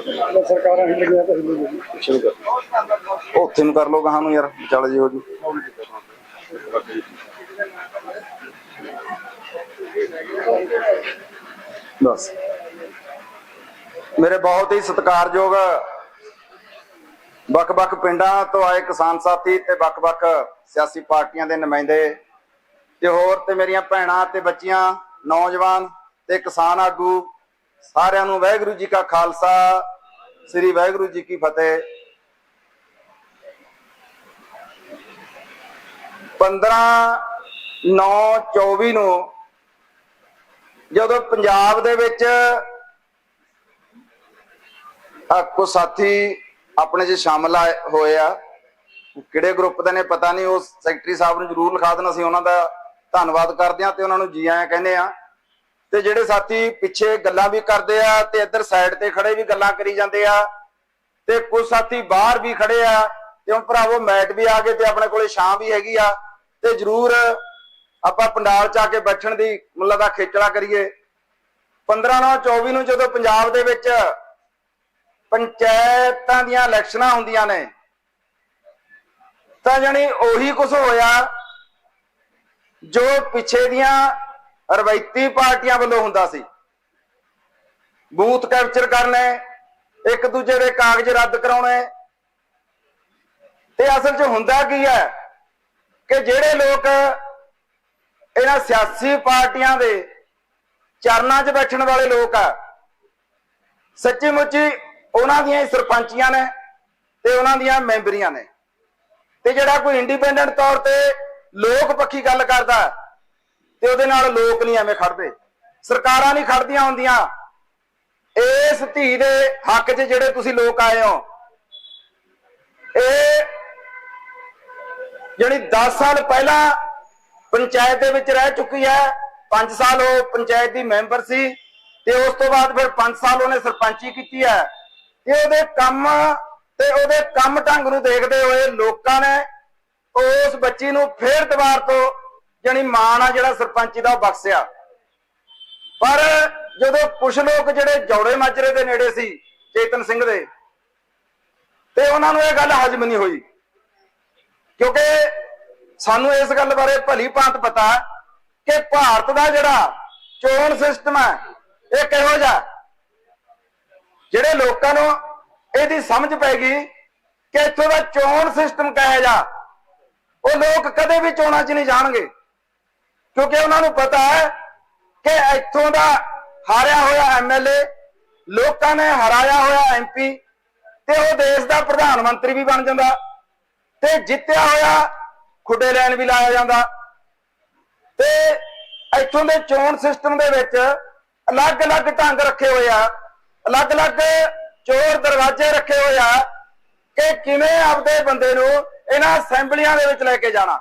ਸਰਕਾਰਾਂ ਹਿੱਲ ਗਈਆਂ ਤਾਂ ਹਿੱਲ ਗਈਆਂ ਸ਼ੁਰੂ ਕਰ ਉੱਥੇ ਨੂੰ ਕਰ ਲੋ ਕਹਾਂ ਨੂੰ ਯਾਰ, ਚੱਲ ਜੀ ਹੋ ਜੂ। ਬਸ ਮੇਰੇ ਬਹੁਤ ਹੀ ਸਤਿਕਾਰਯੋਗ ਵੱਖ-ਵੱਖ ਪਿੰਡਾਂ ਤੋਂ ਆਏ ਕਿਸਾਨ ਸਾਥੀ ਤੇ ਵੱਖ-ਵੱਖ ਸਿਆਸੀ ਪਾਰਟੀਆਂ ਦੇ ਨੁਮਾਇੰਦੇ ਤੇ ਹੋਰ ਤੇ ਮੇਰੀਆਂ ਭੈਣਾਂ ਤੇ ਬੱਚੀਆਂ, ਨੌਜਵਾਨ ਤੇ ਕਿਸਾਨ ਆਗੂ ਸਾਰਿਆਂ ਨੂੰ ਵਾਹਿਗੁਰੂ ਜੀ ਕਾ ਖਾਲਸਾ, ਸ੍ਰੀ ਵਾਹਿਗੁਰੂ ਜੀ ਕੀ ਫਤਿਹ। 15 9 24 ਨੂੰ ਜਦੋਂ ਪੰਜਾਬ ਦੇ ਵਿੱਚ ਆ ਕੋ ਸਾਥੀ ਆਪਣੇ 'ਚ ਸ਼ਾਮਲ ਆਏ- ਹੋਏ ਆ, ਕਿਹੜੇ ਗਰੁੱਪ ਦੇ ਨੇ ਪਤਾ ਨਹੀਂ, ਉਹ ਸੈਕਟਰੀ ਸਾਹਿਬ ਨੂੰ ਜਰੂਰ ਲਿਖਾ ਦੇਣਾ ਅਸੀਂ ਉਹਨਾਂ ਦਾ ਧੰਨਵਾਦ ਕਰਦੇ ਆ ਤੇ ਉਹਨਾਂ ਨੂੰ ਜੀ ਆਇਆਂ ਕਹਿੰਦੇ ਆ ਤੇ ਜਿਹੜੇ ਸਾਥੀ ਪਿੱਛੇ ਗੱਲਾਂ ਵੀ ਕਰਦੇ ਆ ਤੇ ਇੱਧਰ ਸਾਈਡ ਤੇ ਖੜੇ ਵੀ ਗੱਲਾਂ ਕਰੀ ਜਾਂਦੇ ਆ ਤੇ ਕੁਝ ਸਾਥੀ ਬਾਹਰ ਵੀ ਖੜੇ ਆ ਤੇ ਹੁਣ ਭਰਾਵੋ ਮੈਟ ਵੀ ਆ ਗਏ ਤੇ ਆਪਣੇ ਕੋਲੇ ਛਾਂ ਵੀ ਹੈਗੀ ਆ ਤੇ ਜਰੂਰ ਆਪਾਂ ਪੰਡਾਲ ਚ ਆ ਕੇ ਬੈਠਣ ਦੀ ਮੁੱਲਾ ਦਾ ਖੇਚਲਾ ਕਰੀਏ। 15 ਨਾਲ 24 ਨੂੰ ਜਦੋਂ ਪੰਜਾਬ ਦੇ ਵਿੱਚ ਪੰਚਾਇਤਾਂ ਦੀਆਂ ਇਲੈਕਸ਼ਨਾਂ ਹੁੰਦੀਆਂ ਨੇ, ਤਾਂ ਜਾਨੀ ਉਹੀ ਕੁਝ ਹੋਇਆ ਜੋ ਪਿੱਛੇ ਦੀਆਂ ਰਵਾਇਤੀ ਪਾਰਟੀਆਂ ਵੱਲੋਂ ਹੁੰਦਾ ਸੀ। ਬੂਥ ਕੈਪਚਰ ਕਰਨੇ ਇੱਕ ਦੂਜੇ ਦੇ ਕਾਗਜ਼ ਰੱਦ ਕਰਾਉਣੇ ਤੇ ਅਸਲ 'ਚ ਹੁੰਦਾ ਕੀ ਹੈ ਕਿ ਜਿਹੜੇ ਲੋਕ ਇਹਨਾਂ ਸਿਆਸੀ ਪਾਰਟੀਆਂ ਦੇ ਚਰਨਾਂ 'ਚ ਬੈਠਣ ਵਾਲੇ ਲੋਕ ਆ, ਸੱਚੀ ਮੁੱਚੀ ਉਹਨਾਂ ਦੀਆਂ ਹੀ ਸਰਪੰਚੀਆਂ ਨੇ ਤੇ ਉਹਨਾਂ ਦੀਆਂ ਮੈਂਬਰੀਆਂ ਨੇ। ਤੇ ਜਿਹੜਾ ਕੋਈ ਇੰਡੀਪੈਂਡੈਂਟ ਤੌਰ ਤੇ ਲੋਕ ਪੱਖੀ ਗੱਲ ਕਰਦਾ ਤੇ ਉਹਦੇ ਨਾਲ ਲੋਕ ਨਹੀਂ ਐਵੇਂ ਖੜਦੇ। ਸਰਕਾਰਾਂ ਨਹੀਂ ਖੜਦੀਆਂ ਹੁੰਦੀਆਂ। ਇਸ ਧੀ ਦੇ ਹੱਕ 'ਚ ਜਿਹੜੇ ਤੁਸੀਂ ਲੋਕ ਆਏ ਹੋ, ਇਹ ਜਿਹੜੀ 10 ਸਾਲ ਪਹਿਲਾਂ ਪੰਚਾਇਤ ਦੇ ਵਿੱਚ ਰਹਿ ਚੁੱਕੀ ਹੈ। 5 ਸਾਲ ਉਹ ਪੰਚਾਇਤ ਦੀ ਮੈਂਬਰ ਸੀ ਤੇ ਉਸ ਤੋਂ ਬਾਅਦ ਫਿਰ 5 ਸਾਲ ਉਹਨੇ ਸਰਪੰਚੀ ਕੀਤੀ ਹੈ। ਤੇ ਉਹਦੇ ਕੰਮ ਤੇ ਉਹਦੇ ਕੰਮ ਢੰਗ ਨੂੰ ਦੇਖਦੇ ਹੋਏ ਲੋਕਾਂ ਨੇ ਉਸ ਬੱਚੀ ਨੂੰ ਫੇਰ ਦੁਬਾਰ ਤੋਂ ਜਾਨੀ ਮਾਣ ਆ ਜਿਹੜਾ ਸਰਪੰਚੀ ਦਾ ਉਹ ਬਖਸ਼ਿਆ। ਪਰ ਜਦੋਂ ਕੁਝ ਲੋਕ ਜਿਹੜੇ ਜੌੜੇ ਮਾਜਰੇ ਦੇ ਨੇੜੇ ਸੀ, ਚੇਤਨ ਸਿੰਘ ਦੇ, ਤੇ ਉਹਨਾਂ ਨੂੰ ਇਹ ਗੱਲ ਹਜਮ ਨਹੀਂ ਹੋਈ। ਕਿਉਂਕਿ ਸਾਨੂੰ ਇਸ ਗੱਲ ਬਾਰੇ ਭਲੀ ਭਾਂਤ ਪਤਾ ਕਿ ਭਾਰਤ ਦਾ ਜਿਹੜਾ ਚੋਣ ਸਿਸਟਮ ਹੈ, ਇਹ ਕਿਹੋ ਜਿਹਾ ਜਿਹੜੇ ਲੋਕਾਂ ਨੂੰ ਇਹਦੀ ਸਮਝ ਪੈ ਗਈ ਕਿ ਇੱਥੋਂ ਦਾ ਚੋਣ ਸਿਸਟਮ ਕਿਹੋ ਜਾ ਉਹ ਲੋਕ ਕਦੇ ਵੀ ਚੋਣਾਂ 'ਚ ਨਹੀਂ ਜਾਣਗੇ। ਕਿਉਂਕਿ ਉਹਨਾਂ ਨੂੰ ਪਤਾ ਹੈ ਕਿ ਇੱਥੋਂ ਦਾ ਹਾਰਿਆ ਹੋਇਆ ਐਮਐਲਏ ਲੋਕਾਂ ਨੇ ਹਰਾਇਆ ਹੋਇਆ ਐਮਪੀ ਤੇ ਉਹ ਦੇਸ਼ ਦਾ ਪ੍ਰਧਾਨ ਮੰਤਰੀ ਵੀ ਬਣ ਜਾਂਦਾ, ਤੇ ਜਿੱਤਿਆ ਹੋਇਆ ਖੁੱਡੇ ਲੈਣ ਵੀ ਲਾਇਆ ਜਾਂਦਾ। ਤੇ ਇੱਥੋਂ ਦੇ ਚੋਣ ਸਿਸਟਮ ਦੇ ਵਿੱਚ ਅਲੱਗ-ਅਲੱਗ ਢੰਗ ਰੱਖੇ ਹੋਏ ਆ, ਅਲੱਗ-ਅਲੱਗ ਚੋਰ ਦਰਵਾਜ਼ੇ ਰੱਖੇ ਹੋਏ ਆ ਕਿ ਕਿਵੇਂ ਆਪਦੇ ਬੰਦੇ ਨੂੰ ਇਹਨਾਂ ਅਸੈਂਬਲੀਆਂ ਦੇ ਵਿੱਚ ਲੈ ਕੇ ਜਾਣਾ।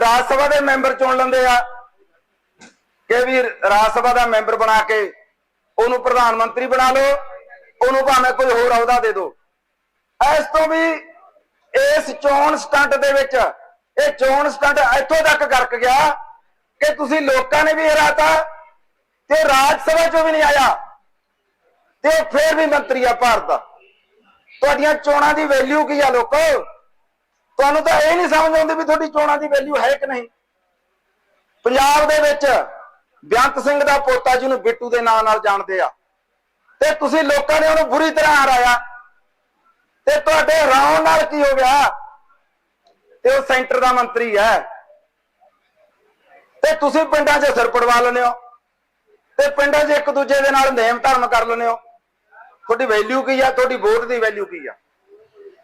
ਰਾਜ ਸਭਾ ਦੇ ਮੈਂਬਰ ਚੁਣ ਲੈਂਦੇ ਆ। ਕਿ ਵੀ ਰਾਜ ਸਭਾ ਦਾ ਮੈਂਬਰ ਬਣਾ ਕੇ ਉਹਨੂੰ ਪ੍ਰਧਾਨ ਮੰਤਰੀ ਬਣਾ ਲਓ, ਉਹਨੂੰ ਭਾਵੇਂ ਕੋਈ ਹੋਰ ਅਹੁਦਾ ਦੇ ਦਿਓ। ਇਸ ਤੋਂ ਵੀ ਇਸ ਚੋਣ ਸਟੰਟ ਦੇ ਵਿੱਚ, ਇਹ ਚੋਣ ਸਟੰਟ ਇੱਥੋਂ ਤੱਕ ਗਰਕ ਗਿਆ ਕਿ ਤੁਸੀਂ ਲੋਕਾਂ ਨੇ ਵੀ ਹਰਾਤਾ ਤੇ ਰਾਜ ਸਭਾ ਚੋਂ ਵੀ ਨਹੀਂ ਆਇਆ ਤੇ ਫੇਰ ਵੀ ਮੰਤਰੀ ਆ ਭਾਰਤ ਦਾ। ਤੁਹਾਡੀਆਂ ਚੋਣਾਂ ਦੀ ਵੈਲਿਊ ਕੀ ਆ ਲੋਕੋ? ਤੁਹਾਨੂੰ ਤਾਂ ਇਹ ਨਹੀਂ ਸਮਝ ਆਉਂਦੀ ਵੀ ਤੁਹਾਡੀ ਚੋਣਾਂ ਦੀ ਵੈਲਿਊ ਹੈ ਕਿ ਨਹੀਂ। ਪੰਜਾਬ ਦੇ ਵਿੱਚ ਬੇਅੰਤ ਸਿੰਘ ਦਾ ਪੋਤਾ ਜਿਹਨੂੰ ਬਿੱਟੂ ਦੇ ਨਾਂ ਨਾਲ ਜਾਣਦੇ ਆ। ਤੇ ਤੁਸੀਂ ਲੋਕਾਂ ਨੇ ਉਹਨੂੰ ਬੁਰੀ ਤਰ੍ਹਾਂ ਹਰਾਇਆ। ਤੇ ਤੁਹਾਡੇ ਹਰਾਉਣ ਨਾਲ ਕੀ ਹੋ ਗਿਆ? ਤੇ ਉਹ ਸੈਂਟਰ ਦਾ ਮੰਤਰੀ ਹੈ। ਤੇ ਤੁਸੀਂ ਪਿੰਡਾਂ 'ਚ ਸਿਰ ਪੜਵਾ ਲੈਂਦੇ ਹੋ। ਤੇ ਪਿੰਡਾਂ 'ਚ ਇੱਕ ਦੂਜੇ ਦੇ ਨਾਲ ਨੇਮ ਧਰਮ ਕਰ ਲੈਂਦੇ ਹੋ। ਤੁਹਾਡੀ ਵੈਲਿਊ ਕੀ ਆ? ਤੁਹਾਡੀ ਵੋਟ ਦੀ ਵੈਲਿਊ ਕੀ ਆ?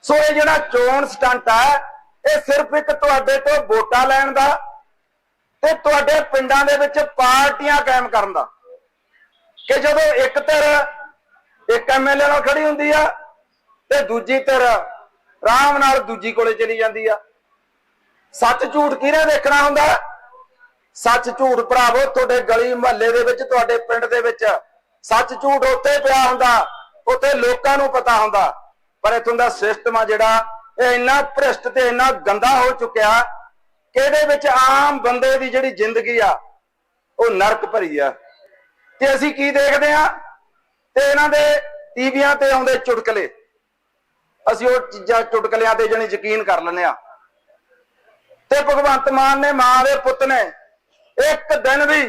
ਸੋ ਇਹ ਜਿਹੜਾ ਚੋਣ ਸਟੰਟ ਆ, ਇਹ ਸਿਰਫ ਇੱਕ ਤੁਹਾਡੇ ਤੋਂ ਵੋਟਾਂ ਲੈਣ ਦਾ ਤੇ ਤੁਹਾਡੇ ਪਿੰਡਾਂ ਦੇ ਵਿੱਚ ਪਾਰਟੀਆਂ ਕਾਇਮ ਕਰਨ ਦਾ। ਕਿ ਜਦੋਂ ਇੱਕ ਧਿਰ ਇੱਕ ਐਮਐਲਏ ਨਾਲ ਖੜੀ ਹੁੰਦੀ ਆ ਤੇ ਦੂਜੀ ਧਿਰ ਆਰਾਮ ਨਾਲ ਦੂਜੀ ਕੋਲੇ ਚਲੀ ਜਾਂਦੀ ਆ। ਸੱਚ ਝੂਠ ਕਿਹਨੇ ਦੇਖਣਾ ਹੁੰਦਾ? ਸੱਚ ਝੂਠ ਭਰਾਵੋ, ਤੁਹਾਡੇ ਗਲੀ ਮੁਹੱਲੇ ਦੇ ਵਿੱਚ, ਤੁਹਾਡੇ ਪਿੰਡ ਦੇ ਵਿੱਚ ਸੱਚ ਝੂਠ ਉੱਥੇ ਪਿਆ ਹੁੰਦਾ, ਉੱਥੇ ਲੋਕਾਂ ਨੂੰ ਪਤਾ ਹੁੰਦਾ। ਪਰ ਇਥੋਂ ਦਾ ਸਿਸਟਮ ਆ ਜਿਹੜਾ, ਇਹ ਇੰਨਾ ਭ੍ਰਿਸ਼ਟ ਤੇ ਇੰਨਾ ਗੰਦਾ ਹੋ ਚੁੱਕਿਆ ਕਿ ਇਹਦੇ ਵਿੱਚ ਆਮ ਬੰਦੇ ਦੀ ਜਿਹੜੀ ਜ਼ਿੰਦਗੀ ਆ, ਉਹ ਨਰਕ ਭਰੀ ਆ। ਤੇ ਅਸੀਂ ਕੀ ਦੇਖਦੇ ਆ? ਤੇ ਇਹਨਾਂ ਦੇ ਟੀਵੀਆਂ ਤੇ ਆਉਂਦੇ ਚੁਟਕਲੇ। ਅਸੀਂ ਉਹ ਚੀਜ਼ਾਂ ਚੁਟਕਲਿਆਂ ਤੇ ਜਣੀ ਯਕੀਨ ਕਰ ਲੈਂਦੇ ਆ। ਤੇ ਭਗਵੰਤ ਮਾਨ ਨੇ, ਮਾਂ ਦੇ ਪੁੱਤ ਨੇ ਇੱਕ ਦਿਨ ਵੀ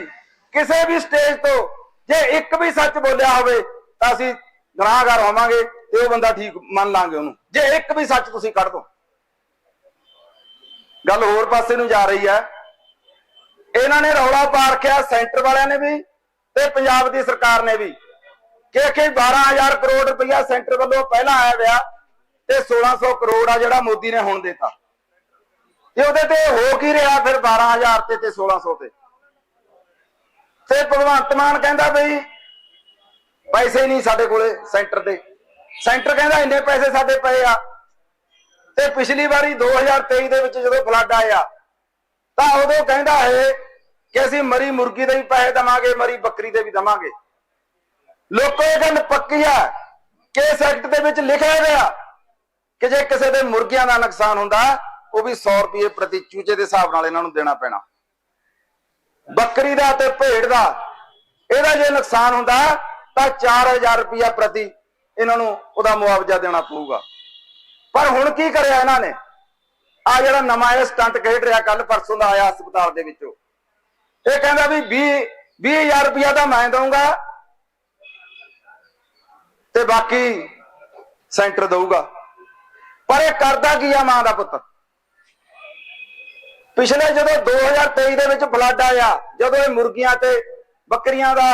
ਕਿਸੇ ਵੀ ਸਟੇਜ ਤੋਂ ਜੇ ਇੱਕ ਵੀ ਸੱਚ ਬੋਲਿਆ ਹੋਵੇ ਤਾਂ ਅਸੀਂ ਗੁਨਾਹਗਾਰ ਹੋਵਾਂਗੇ। ਤੇ ਉਹ ਬੰਦਾ ਠੀਕ ਮੰਨ ਲਾਂਗੇ ਉਹਨੂੰ। ਜੇ ਇੱਕ ਵੀ ਸੱਚ ਤੁਸੀਂ ਕੱਢ ਦੋ। ਗੱਲ ਹੋਰ ਪਾਸੇ ਨੂੰ ਜਾ ਰਹੀ ਹੈ। ਇਹਨਾਂ ਨੇ ਰੌਲਾ ਪਾ ਰੱਖਿਆ ਸੈਂਟਰ ਵਾਲਿਆਂ ਨੇ ਵੀ ਤੇ ਪੰਜਾਬ ਦੀ ਸਰਕਾਰ ਨੇ ਵੀ। ਕਿ ਕਿ 12000 ਕਰੋੜ ਰੁਪਇਆ ਸੈਂਟਰ ਵੱਲੋਂ ਪਹਿਲਾਂ ਆਇਆ ਹੋਇਆ ਤੇ 1600 ਕਰੋੜ ਆ ਜਿਹੜਾ ਮੋਦੀ ਨੇ ਹੁਣ ਦਿੱਤਾ। ਤੇ ਉਹਦੇ ਤੇ ਹੋ ਕੀ ਰਿਹਾ ਫਿਰ 12000 ਤੇ ਤੇ 1600 ਤੇ? ਤੇ ਭਗਵੰਤ ਮਾਨ ਕਹਿੰਦਾ ਬਈ, ਪੈਸੇ ਨਹੀਂ ਸਾਡੇ ਕੋਲੇ ਸੈਂਟਰ ਦੇ। ਸੈਂਟਰ ਕਹਿੰਦਾ ਇੰਨੇ ਪੈਸੇ ਸਾਡੇ ਪਏ ਆ। ਤੇ ਪਿਛਲੀ ਵਾਰੀ 2023 ਦੇ ਵਿੱਚ ਜਦੋਂ ਫਲੱਡ ਆਇਆ, ਤਾਂ ਉਦੋਂ ਕਹਿੰਦਾ ਹੈ ਕਿ ਅਸੀਂ ਮਰੀ ਮੁਰਗੀ ਦੇ ਵੀ ਪੈਸੇ ਦਵਾਂਗੇ, ਮਰੀ ਬੱਕਰੀ ਦੇ ਵੀ ਦਵਾਂਗੇ। ਲੋਕੋ, ਇਹ ਗੱਲ ਪੱਕੀ ਆ। ਕਿ ਇਸ ਦੇ ਵਿੱਚ ਲਿਖਿਆ ਗਿਆ ਕਿ ਜੇ ਕਿਸੇ ਦੇ ਮੁਰਗੀਆਂ ਦਾ ਨੁਕਸਾਨ ਹੁੰਦਾ, ਉਹ ਵੀ 100 ਰੁਪਏ ਪ੍ਰਤੀ ਚੂਚੇ ਦੇ ਹਿਸਾਬ ਨਾਲ ਇਹਨਾਂ ਨੂੰ ਦੇਣਾ ਪੈਣਾ। ਬੱਕਰੀ ਦਾ ਤੇ ਭੇਡ ਦਾ, ਇਹਦਾ ਜੇ ਨੁਕਸਾਨ ਹੁੰਦਾ, ਤਾਂ 4000 ਰੁਪਇਆ ਪ੍ਰਤੀ ਇਹਨਾਂ ਨੂੰ ਉਹਦਾ ਮੁਆਵਜ਼ਾ ਦੇਣਾ ਪਊਗਾ। ਪਰ ਹੁਣ ਕੀ ਕਰਿਆ ਇਹਨਾਂ ਨੇ? ਆ ਜਿਹੜਾ ਨਵਾਂ ਇਹ ਸਟੰਟ ਖੇਡ ਰਿਹਾ ਕੱਲ ਪਰਸੋਂ ਦਾ ਆਇਆ ਹਸਪਤਾਲ ਦੇ ਵਿੱਚੋਂ। ਇਹ ਕਹਿੰਦਾ ਵੀ 20 20000 ਰੁਪਇਆ ਤਾਂ ਮੈਂ ਦਊਂਗਾ ਤੇ ਬਾਕੀ ਸੈਂਟਰ ਦਊਗਾ। ਪਰ ਇਹ ਕਰਦਾ ਕੀ ਆ ਮਾਂ ਦਾ ਪੁੱਤ? ਪਿਛਲੇ ਜਦੋਂ 2023 ਦੇ ਵਿੱਚ ਫਲੱਡ ਆਇਆ, ਜਦੋਂ ਇਹ ਮੁਰਗੀਆਂ ਤੇ ਬੱਕਰੀਆਂ ਦਾ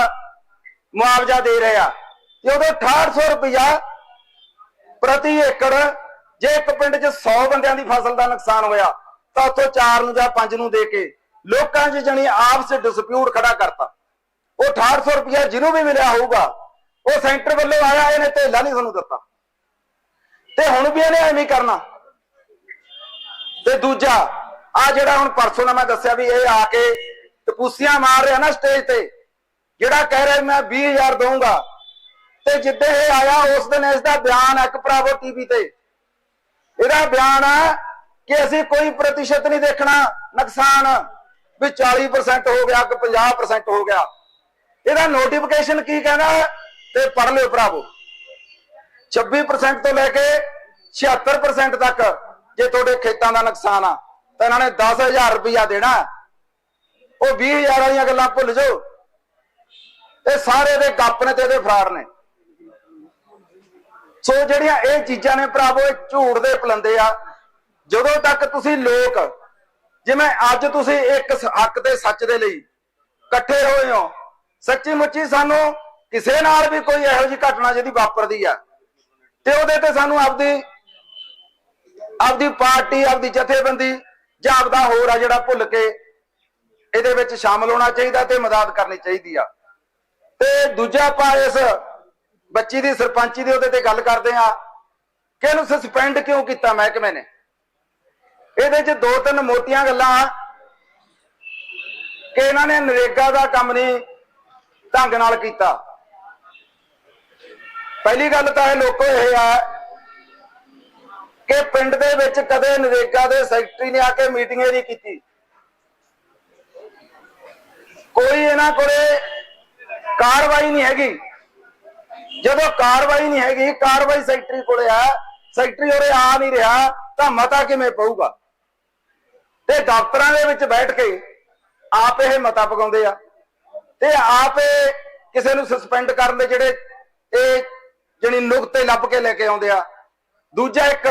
ਮੁਆਵਜ਼ਾ ਦੇ ਰਿਹਾ ਤੇ ਉਦੋਂ 6800 ਰੁਪਇਆ ਪ੍ਰਤੀ ਏਕੜ, ਜੇ ਇੱਕ ਪਿੰਡ 'ਚ 100 ਬੰਦਿਆਂ ਦੀ ਫਸਲ ਦਾ ਨੁਕਸਾਨ ਹੋਇਆ, ਤਾਂ ਉੱਥੋਂ 4 ਨੂੰ ਜਾਂ 5 ਨੂੰ ਦੇ ਕੇ ਲੋਕਾਂ 'ਚ ਜਣੀ ਆਪਸ ਡਿਸਪਿਊਟ ਖੜਾ ਕਰਤਾ। ਉਹ 6800 ਰੁਪਇਆ ਜਿਹਨੂੰ ਵੀ ਮਿਲਿਆ ਹੋਊਗਾ, ਉਹ ਸੈਂਟਰ ਵੱਲੋਂ ਆਇਆ, ਇਹਨੇ ਧੇਲਾ ਨਹੀਂ ਤੁਹਾਨੂੰ ਦਿੱਤਾ। ਤੇ ਹੁਣ ਵੀ ਇਹਨੇ ਐਵੇਂ ਕਰਨਾ। ਤੇ ਦੂਜਾ ਆ ਜਿਹੜਾ ਹੁਣ ਪਰਸੋਂ ਦਾ ਮੈਂ ਦੱਸਿਆ ਵੀ ਇਹ ਆ ਕੇ ਟਪੂਸੀਆਂ ਮਾਰ ਰਿਹਾ ਨਾ ਸਟੇਜ ਤੇ, ਜਿਹੜਾ ਕਹਿ ਰਿਹਾ ਮੈਂ 20000 ਦਊਂਗਾ ਤੇ ਜਿੱਦੇ ਇਹ ਆਇਆ, ਉਸ ਦਿਨ ਇਸ ਦਾ ਬਿਆਨ ਹੈ ਇੱਕ ਪ੍ਰਾਈਵੇਟ ਟੀਵੀ ਤੇ। ਇਹਦਾ ਬਿਆਨ ਹੈ ਕਿ ਅਸੀਂ ਕੋਈ ਪ੍ਰਤੀਸ਼ਤ ਨਹੀਂ ਦੇਖਣਾ, ਨੁਕਸਾਨ ਵੀ 40% ਹੋ ਗਿਆ, ਕਿ 50% ਹੋ ਗਿਆ। ਇਹਦਾ ਨੋਟੀਫਿਕੇਸ਼ਨ ਕੀ ਕਹਿੰਦਾ ਤੇ ਪੜ ਲਿਓ ਭਰਾਵੋ। 26% ਤੋਂ ਲੈ ਕੇ 76% ਤੱਕ ਜੇ ਤੁਹਾਡੇ ਖੇਤਾਂ ਦਾ ਨੁਕਸਾਨ ਆ, ਤਾਂ ਇਹਨਾਂ ਨੇ 10000 ਰੁਪਇਆ ਦੇਣਾ ਉਹ 20000 ਵਾਲੀਆਂ ਗੱਲਾਂ ਭੁੱਲ ਜਾਓ। ਇਹ ਸਾਰੇ ਦੇ ਗੱਪ ਨੇ ਤੇ ਇਹਦੇ ਫਰਾਰ ਨੇ। ਸੋ ਜਿਹੜੀਆਂ ਇਹ ਚੀਜ਼ਾਂ ਨੇ ਭਰਾਵੋ ਇਹ ਝੂਠ ਦੇ ਪਲੰਦੇ ਆ। ਜਦੋਂ ਤੱਕ ਤੁਸੀਂ ਲੋਕ, ਜਿਵੇਂ ਅੱਜ ਤੁਸੀਂ ਇੱਕ ਹੱਕ ਤੇ ਸੱਚ ਦੇ ਲਈ ਇਕੱਠੇ ਹੋਏ ਹੋ ਸੱਚੀ ਮੁੱਚੀ ਸਾਨੂੰ ਕਿਸੇ ਨਾਲ ਵੀ ਕੋਈ ਇਹੋ ਜਿਹੀ ਘਟਨਾ ਜਿਹਦੀ ਵਾਪਰਦੀ ਆ, ਤੇ ਉਹਦੇ ਤੇ ਸਾਨੂੰ ਆਪਦੀ ਆਪਦੀ ਪਾਰਟੀ, ਆਪਦੀ ਜਥੇਬੰਦੀ ਜਾਂ ਆਪਦਾ ਹੋਰ ਆ ਜਿਹੜਾ ਭੁੱਲ ਕੇ ਇਹਦੇ ਵਿੱਚ ਸ਼ਾਮਲ ਹੋਣਾ ਚਾਹੀਦਾ ਤੇ ਮਦਦ ਕਰਨੀ ਚਾਹੀਦੀ ਆ। ਤੇ ਦੂਜਾ ਆਪਾਂ ਇਸ ਬੱਚੀ ਦੀ ਸਰਪੰਚੀ ਦੇ ਉਹਦੇ ਤੇ ਗੱਲ ਕਰਦੇ ਆ ਕਿ ਇਹਨੂੰ ਸਸਪੈਂਡ ਕਿਉਂ ਕੀਤਾ ਮਹਿਕਮੇ ਨੇ? ਇਹਦੇ 'ਚ ਦੋ ਤਿੰਨ ਮੋਟੀਆਂ ਗੱਲਾਂ। ਕਿ ਇਹਨਾਂ ਨੇ ਨਰੇਗਾ ਦਾ ਕੰਮ ਨਹੀਂ ਢੰਗ ਨਾਲ ਕੀਤਾ। ਪਹਿਲੀ ਗੱਲ ਤਾਂ ਇਹ ਲੋਕੋ ਇਹ ਆ ਕਿ ਪਿੰਡ ਦੇ ਵਿੱਚ ਕਦੇ ਨਰੇਗਾ ਦੇ ਸੈਕਟਰੀ ਨੇ ਆ ਕੇ ਮੀਟਿੰਗ ਨਹੀਂ ਕੀਤੀ। ਕੋਈ ਇਹਨਾਂ ਕੋਲੇ ਕਾਰਵਾਈ ਨਹੀਂ ਹੈਗੀ। ਜਦੋਂ ਕਾਰਵਾਈ ਨਹੀਂ ਹੈਗੀ, ਕਾਰਵਾਈ ਸੈਕਟਰੀ ਕੋਲੇ ਆ ਸੈਕਟਰੀ ਉਰੇ ਆ ਨਹੀਂ ਰਿਹਾ, ਤਾਂ ਮਤਾ ਕਿਵੇਂ ਪਊਗਾ? ਤੇ ਦਫ਼ਤਰਾਂ ਦੇ ਵਿੱਚ ਬੈਠ ਕੇ ਆਪ ਇਹ ਮਤਾ ਪਕਾਉਂਦੇ ਆ। ਤੇ ਆਪ ਕਿਸੇ ਨੂੰ ਸਸਪੈਂਡ ਕਰਨ ਦੇ ਜਿਹੜੇ ਇਹ ਜਿਹੜੀ ਨੁਕਤੇ ਲੱਭ ਕੇ ਲੈ ਕੇ ਆਉਂਦੇ ਆ। ਦੂਜਾ ਇੱਕ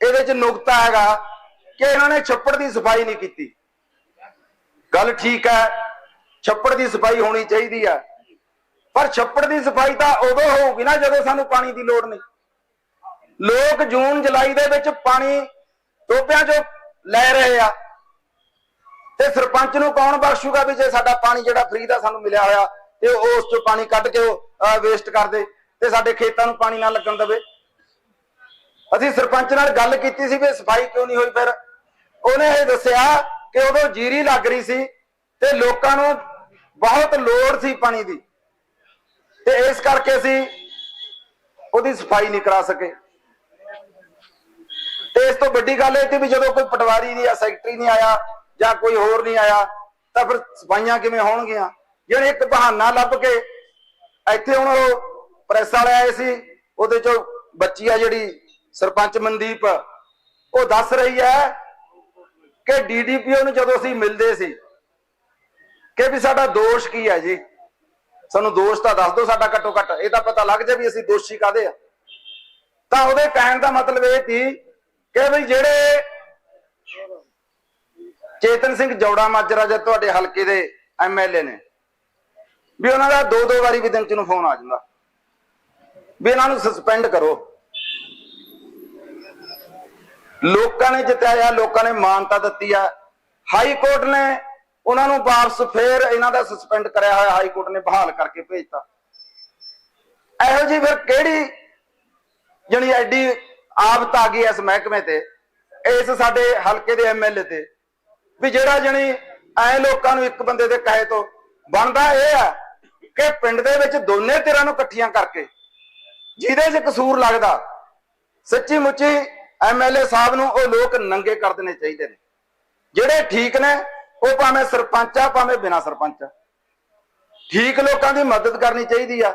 ਇਹਦੇ ਚ ਨੁਕਤਾ ਹੈਗਾ ਕਿ ਇਹਨਾਂ ਨੇ ਛੱਪੜ ਦੀ ਸਫ਼ਾਈ ਨਹੀਂ ਕੀਤੀ। ਗੱਲ ਠੀਕ ਹੈ, ਛੱਪੜ ਦੀ ਸਫ਼ਾਈ ਹੋਣੀ ਚਾਹੀਦੀ ਆ ਪਰ ਛੱਪੜ ਦੀ ਸਫ਼ਾਈ ਤਾਂ ਉਦੋਂ ਹੋਊਗੀ ਨਾ ਜਦੋਂ ਸਾਨੂੰ ਪਾਣੀ ਦੀ ਲੋੜ ਨਹੀਂ। ਲੋਕ ਜੂਨ, ਜੁਲਾਈ ਦੇ ਵਿੱਚ ਪਾਣੀ ਟੋਪਿਆਂ 'ਚੋਂ ਲੈ ਰਹੇ ਆ। ਤੇ ਸਰਪੰਚ ਨੂੰ ਕੌਣ ਬਖਸ਼ੂਗਾ ਵੀ ਜੇ ਸਾਡਾ ਪਾਣੀ ਜਿਹੜਾ ਫ੍ਰੀ ਦਾ ਸਾਨੂੰ ਮਿਲਿਆ ਹੋਇਆ ਤੇ ਉਹ ਉਸ 'ਚੋਂ ਪਾਣੀ ਕੱਢ ਕੇ ਉਹ ਵੇਸਟ ਕਰਦੇ ਤੇ ਸਾਡੇ ਖੇਤਾਂ ਨੂੰ ਪਾਣੀ ਨਾ ਲੱਗਣ ਦੇਵੇ। ਅਸੀਂ ਸਰਪੰਚ ਨਾਲ ਗੱਲ ਕੀਤੀ ਸੀ ਵੀ ਸਫ਼ਾਈ ਕਿਉਂ ਨਹੀਂ ਹੋਈ ਫਿਰ? ਉਹਨੇ ਇਹ ਦੱਸਿਆ ਕਿ ਉਦੋਂ ਜੀਰੀ ਲੱਗ ਰਹੀ ਸੀ ਤੇ ਲੋਕਾਂ ਨੂੰ ਬਹੁਤ ਲੋੜ ਸੀ ਪਾਣੀ ਦੀ। ਤੇ ਇਸ ਕਰਕੇ ਅਸੀਂ ਉਹਦੀ ਸਫ਼ਾਈ ਨਹੀਂ ਕਰਾ ਸਕੇ। ਤੇ ਇਸ ਤੋਂ ਵੱਡੀ ਗੱਲ ਇਹ ਸੀ ਵੀ ਜਦੋਂ ਕੋਈ ਪਟਵਾਰੀ ਨਹੀਂ ਆ ਸੈਕਟਰੀ ਨਹੀਂ ਆਇਆ ਜਾਂ ਕੋਈ ਹੋਰ ਨਹੀਂ ਆਇਆ, ਤਾਂ ਫਿਰ ਸਫਾਈਆਂ ਕਿਵੇਂ ਹੋਣਗੀਆਂ? ਜਿਹੜੇ ਇੱਕ ਬਹਾਨਾ ਲੱਭ ਕੇ ਇੱਥੇ ਹੁਣ ਉਹ ਪ੍ਰੈਸ ਵਾਲੇ ਆਏ ਸੀ, ਉਹਦੇ ਚੋਂ ਬੱਚੀ ਆ ਜਿਹੜੀ ਸਰਪੰਚ ਮਨਦੀਪ, ਉਹ ਦੱਸ ਰਹੀ ਹੈ ਕਿ ਡੀਡੀਪੀਓ ਨੂੰ ਜਦੋਂ ਅਸੀਂ ਮਿਲਦੇ ਸੀ ਕਿ ਵੀ ਸਾਡਾ ਦੋਸ਼ ਕੀ ਹੈ ਜੀ? ਸਾਨੂੰ ਦੋਸ਼ ਤਾਂ ਦੱਸ ਦਿਓ ਸਾਡਾ ਘੱਟੋ ਘੱਟ, ਇਹ ਤਾਂ ਪਤਾ ਲੱਗ ਜਾ ਵੀ ਅਸੀਂ ਦੋਸ਼ੀ ਕਾਦੇ ਆ। ਤਾਂ ਉਹਦੇ ਕਹਿਣ ਦਾ ਮਤਲਬ ਇਹ ਸੀ ਕਿ ਵੀ ਜਿਹੜੇ ਚੇਤਨ ਸਿੰਘ ਜੌੜਾ ਮਾਜਰਾ ਜੇ ਤੁਹਾਡੇ ਹਲਕੇ ਦੇ ਐਮਐਲਏ ਨੇ, ਵੀ ਉਹਨਾਂ ਦਾ ਦੋ ਦੋ ਵਾਰੀ ਵੀ ਦਿਨ ਚ ਨੂੰ ਫੋਨ ਆ ਜਾਂਦਾ। ਵੀ ਇਹਨਾਂ ਨੂੰ ਸਸਪੈਂਡ ਕਰੋ। ਲੋਕਾਂ ਨੇ ਜਿਤਾਇਆ, ਲੋਕਾਂ ਨੇ ਮਾਨਤਾ ਦਿੱਤੀ ਆ। ਹਾਈ ਕੋਰਟ ਨੇ ਉਹਨਾਂ ਨੂੰ ਵਾਪਸ ਫੇਰ ਇਹਨਾਂ ਦਾ ਸਸਪੈਂਡ ਕਰਿਆ ਹੋਇਆ ਹਾਈ ਕੋਰਟ ਨੇ ਬਹਾਲ ਕਰਕੇ ਭੇਜਤਾ। ਇਹੋ ਜੀ ਫਿਰ ਕਿਹੜੀ ਜਣੀ ਐਡੀ ਆਫਤ ਆ ਗਈ ਇਸ ਮਹਿਕਮੇ ਤੇ, ਇਸ ਸਾਡੇ ਹਲਕੇ ਦੇ ਐਮਐਲਏ ਤੇ, ਵੀ ਜਿਹੜਾ ਜਣੀ ਐ ਲੋਕਾਂ ਨੂੰ ਇੱਕ ਬੰਦੇ ਦੇ ਕਹੇ ਤੋਂ ਬਣਦਾ ਇਹ ਆ ਕਿ ਪਿੰਡ ਦੇ ਵਿੱਚ ਦੋਨੇ ਧਿਰਾਂ ਨੂੰ ਇਕੱਠੀਆਂ ਕਰਕੇ, ਜਿਹਦੇ 'ਚ ਕਸੂਰ ਲੱਗਦਾ ਸੱਚੀ ਮੁੱਚੀ ਐਮਐਲਏ ਸਾਹਿਬ ਨੂੰ ਉਹ ਲੋਕ ਨੰਗੇ ਕਰ ਦੇਣੇ ਚਾਹੀਦੇ ਨੇ। ਜਿਹੜੇ ਠੀਕ ਨੇ ਉਹ ਭਾਵੇਂ ਸਰਪੰਚ ਆ, ਭਾਵੇਂ ਬਿਨਾ ਸਰਪੰਚ ਆ। ਠੀਕ ਲੋਕਾਂ ਦੀ ਮਦਦ ਕਰਨੀ ਚਾਹੀਦੀ ਆ।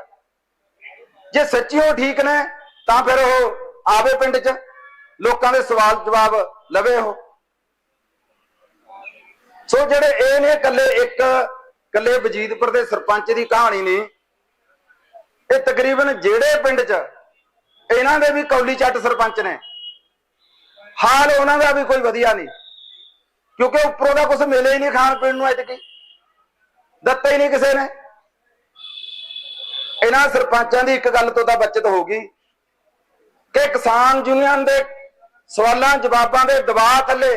ਜੇ ਸੱਚੀ ਉਹ ਠੀਕ ਨੇ, ਤਾਂ ਫਿਰ ਉਹ ਆਵੇ ਪਿੰਡ 'ਚ, ਲੋਕਾਂ ਦੇ ਸਵਾਲ ਜਵਾਬ ਲਵੇ ਉਹ। ਸੋ ਜਿਹੜੇ ਇਹ ਨੇ ਇਕੱਲੇ ਇੱਕ, ਇਕੱਲੇ ਵਜੀਦਪੁਰ ਦੇ ਸਰਪੰਚ ਦੀ ਕਹਾਣੀ ਨਹੀਂ ਇਹ ਤਕਰੀਬਨ ਜਿਹੜੇ ਪਿੰਡ 'ਚ ਇਹਨਾਂ ਦੇ ਵੀ ਕੌਲੀ ਚੱਟ ਸਰਪੰਚ ਨੇ। ਹਾਲ ਉਹਨਾਂ ਦਾ ਵੀ ਕੋਈ ਵਧੀਆ ਨਹੀਂ। ਕਿਉਂਕਿ ਉੱਪਰੋਂ ਦਾ ਕੁਝ ਮਿਲੇ ਹੀ ਨਹੀਂ ਖਾਣ ਪੀਣ ਨੂੰ ਐਤਕੀ ਦਿੱਤਾ ਹੀ ਨਹੀਂ ਕਿਸੇ ਨੇ। ਇਹਨਾਂ ਸਰਪੰਚਾਂ ਦੀ ਇੱਕ ਗੱਲ ਤੋਂ ਤਾਂ ਬਚਤ ਹੋ ਗਈ ਕਿ ਕਿਸਾਨ ਯੂਨੀਅਨ ਦੇ ਸਵਾਲਾਂ, ਜਵਾਬਾਂ ਦੇ ਦਬਾਅ ਥੱਲੇ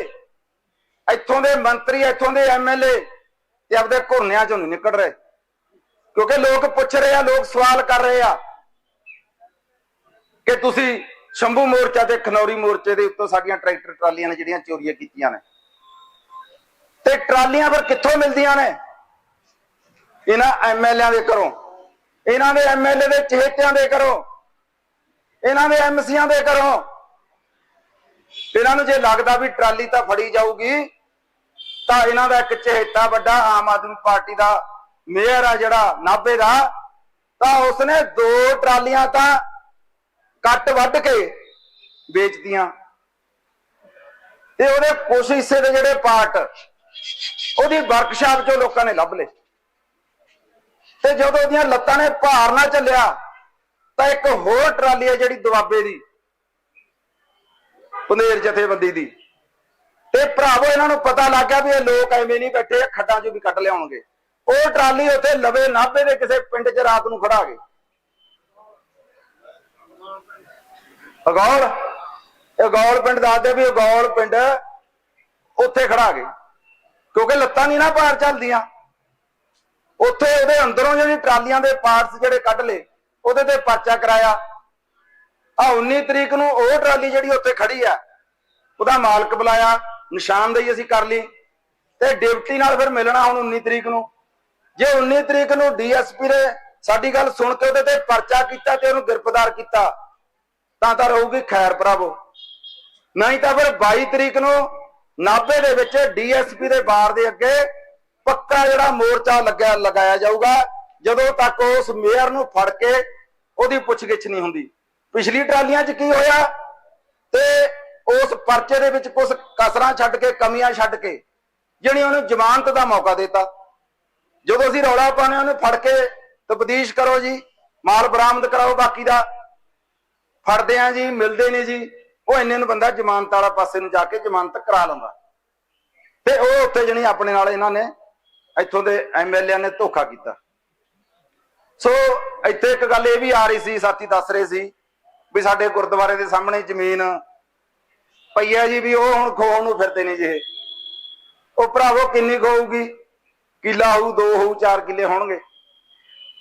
ਇੱਥੋਂ ਦੇ ਮੰਤਰੀ, ਇੱਥੋਂ ਦੇ ਐਮਐਲਏ ਤੇ ਆਪਦੇ ਘੁਰਨਿਆਂ ਚੋਂ ਨਹੀਂ ਨਿਕਲ ਰਹੇ। ਕਿਉਂਕਿ ਲੋਕ ਪੁੱਛ ਰਹੇ ਆ, ਲੋਕ ਸਵਾਲ ਕਰ ਰਹੇ ਆ ਕਿ ਤੁਸੀਂ ਸ਼ੰਭੂ ਮੋਰਚਾ ਤੇ ਖਨੌਰੀ ਮੋਰਚੇ ਦੇ ਉੱਤੋਂ ਸਾਡੀਆਂ ਟਰੈਕਟਰ ਟਰਾਲੀਆਂ ਨੇ ਜਿਹੜੀਆਂ ਚੋਰੀਆਂ ਕੀਤੀਆਂ ਨੇ। ਤੇ ਟਰਾਲੀਆਂ ਫਿਰ ਕਿੱਥੋਂ ਮਿਲਦੀਆਂ ਨੇ? ਇਹਨਾਂ ਐਮਐਲਏਆਂ ਦੇ ਘਰੋਂ। ਇਹਨਾਂ ਦੇ ਐਮਐਲਏ ਦੇ ਚਹੇਤਿਆਂ ਦੇ ਘਰੋਂ। ਇਹਨਾਂ ਦੇ ਐਮਸੀਆਂ ਦੇ ਘਰੋਂ। ਇਹਨਾਂ ਨੂੰ ਜੇ ਲੱਗਦਾ ਵੀ ਟਰਾਲੀ ਤਾਂ ਫੜੀ ਜਾਊਗੀ, ਤਾਂ ਇਹਨਾਂ ਦਾ ਇੱਕ ਚਹੇਤਾ ਵੱਡਾ ਆਮ ਆਦਮੀ ਪਾਰਟੀ ਦਾ ਮੇਅਰ ਆ ਜਿਹੜਾ ਨਾਭੇ ਦਾ, ਤਾਂ ਉਸਨੇ ਦੋ ਟਰਾਲੀਆਂ ਤਾਂ ਕੱਟ ਵੱਢ ਕੇ ਵੇਚਦੀਆਂ ਤੇ ਉਹਦੇ ਕੁਝ ਹਿੱਸੇ ਦੇ ਜਿਹੜੇ ਪਾਰਟ ਉਹਦੀ ਵਰਕਸ਼ਾਪ ਚੋਂ ਲੋਕਾਂ ਨੇ ਲੱਭ ਲਏ ਤੇ ਜਦੋਂ ਉਹਦੀਆਂ ਲੱਤਾਂ ਨੇ ਭਾਰ ਨਾ ਚੱਲਿਆ, ਤਾਂ ਇੱਕ ਹੋਰ ਟਰਾਲੀ ਹੈ ਜਿਹੜੀ ਦੁਆਬੇ ਦੀ ਪੰਦੇਰ ਜਥੇਬੰਦੀ ਦੀ। ਤੇ ਭਰਾਵੋ, ਇਹਨਾਂ ਨੂੰ ਪਤਾ ਲੱਗ ਗਿਆ ਵੀ ਇਹ ਲੋਕ ਐਵੇਂ ਨਹੀਂ ਬੈਠੇ, ਇਹ ਖੱਡਾਂ 'ਚੋਂ ਵੀ ਕੱਢ ਲਿਆਉਣਗੇ। ਉਹ ਟਰਾਲੀ ਉੱਥੇ ਲਵੇ ਨਾਭੇ ਦੇ ਕਿਸੇ ਪਿੰਡ 'ਚ ਰਾਤ ਨੂੰ ਖੜਾ ਗਏ ਅਗੌਲ ਅਗੌਲ ਪਿੰਡ ਦੱਸਦੇ ਵੀ ਅਗੌਲ ਪਿੰਡ ਉੱਥੇ ਖੜਾ ਗਏ ਕਿਉਂਕਿ ਲੱਤਾਂ ਨਹੀਂ ਨਾ ਪਾਰ ਚੱਲਦੀਆਂ। ਉੱਥੇ ਉਹਦੇ ਅੰਦਰੋਂ ਜਿਹੜੀ ਟਰਾਲੀਆਂ ਦੇ ਪਾਰਟਸ ਜਿਹੜੇ ਕੱਢ ਲਏ, ਉਹਦੇ ਤੇ ਪਰਚਾ ਕਰਾਇਆ। ਆ 19 ਤਰੀਕ ਨੂੰ ਉਹ ਟਰਾਲੀ ਜਿਹੜੀ ਉੱਥੇ ਖੜੀ ਆ, ਉਹਦਾ ਮਾਲਕ ਬੁਲਾਇਆ ਨਿਸ਼ਾਨਦੇਹੀ ਅਸੀਂ ਕਰ ਲਈ। ਤੇ ਡਿਪਟੀ ਨਾਲ ਫਿਰ ਮਿਲਣਾ ਹੁਣ 19 ਤਰੀਕ ਨੂੰ। ਜੇ 19 ਤਰੀਕ ਨੂੰ ਡੀਐਸਪੀ ਨੇ ਸਾਡੀ ਗੱਲ ਸੁਣ ਕੇ ਉਹਦੇ ਤੇ ਪਰਚਾ ਕੀਤਾ ਤੇ ਉਹਨੂੰ ਗ੍ਰਿਫਤਾਰ ਕੀਤਾ, ਤਾਂ ਤਾਂ ਰਹੂਗੀ ਖੈਰ ਭਰਾਵੋ। ਨਹੀਂ ਤਾਂ ਫਿਰ 22 ਤਰੀਕ ਨੂੰ ਨਾਭੇ ਦੇ ਵਿੱਚ ਡੀਐਸਪੀ ਦੇ ਬਾਰ ਦੇ ਅੱਗੇ ਪੱਕਾ ਜਿਹੜਾ ਮੋਰਚਾ ਲੱਗਿਆ, ਲਗਾਇਆ ਜਾਊਗਾ। ਜਦੋਂ ਤੱਕ ਉਸ ਮੇਅਰ ਨੂੰ ਫੜ ਕੇ ਉਹਦੀ ਪੁੱਛਗਿੱਛ ਨਹੀਂ ਹੁੰਦੀ। ਪਿਛਲੀ ਟਰਾਲੀਆਂ 'ਚ ਕੀ ਹੋਇਆ? ਤੇ ਉਸ ਪਰਚੇ ਦੇ ਵਿੱਚ ਕੁਝ ਕਸਰਾਂ ਛੱਡ ਕੇ, ਕਮੀਆਂ ਛੱਡ ਕੇ, ਜਿਹੜੀ ਉਹਨੂੰ ਜ਼ਮਾਨਤ ਦਾ ਮੌਕਾ ਦਿੱਤਾ। ਜਦੋਂ ਅਸੀਂ ਰੌਲਾ ਪਾਣੇ ਉਹਨੂੰ ਫੜ ਕੇ ਤਬਦੀਸ਼ ਕਰੋ ਜੀ, ਮਾਲ ਬਰਾਮਦ ਕਰਾਓ ਬਾਕੀ ਦਾ। ਫੜਦੇ ਆ ਜੀ, ਮਿਲਦੇ ਨਹੀਂ ਜੀ। ਉਹ ਇੰਨੇ ਨੂੰ ਬੰਦਾ ਜ਼ਮਾਨਤ ਵਾਲਾ ਪਾਸੇ ਨੂੰ ਜਾ ਕੇ ਜ਼ਮਾਨਤ ਕਰਾ ਲੈਂਦਾ। ਤੇ ਉਹ ਉੱਥੇ ਜਣੀ ਆਪਣੇ ਨਾਲ ਇਹਨਾਂ ਨੇ ਇੱਥੋਂ ਦੇ ਐਮਐਲਏ ਨੇ ਧੋਖਾ ਕੀਤਾ। ਸੋ ਇੱਥੇ ਇੱਕ ਗੱਲ ਇਹ ਵੀ ਆ ਰਹੀ ਸੀ, ਸਾਥੀ ਦੱਸ ਰਹੇ ਸੀ, ਵੀ ਸਾਡੇ ਗੁਰਦੁਆਰੇ ਦੇ ਸਾਹਮਣੇ ਜ਼ਮੀਨ ਪਈ ਹੈ ਜੀ, ਵੀ ਉਹ ਹੁਣ ਖੋਣ ਨੂੰ ਫਿਰਦੇ ਨੇ ਜੀ ਉਹ ਭਰਾਵੋ ਕਿੰਨੀ ਖੋਊਗੀ? ਕਿੱਲਾ ਹੋਊ, ਦੋ ਹੋਊ, ਚਾਰ ਕਿੱਲੇ ਹੋਣਗੇ।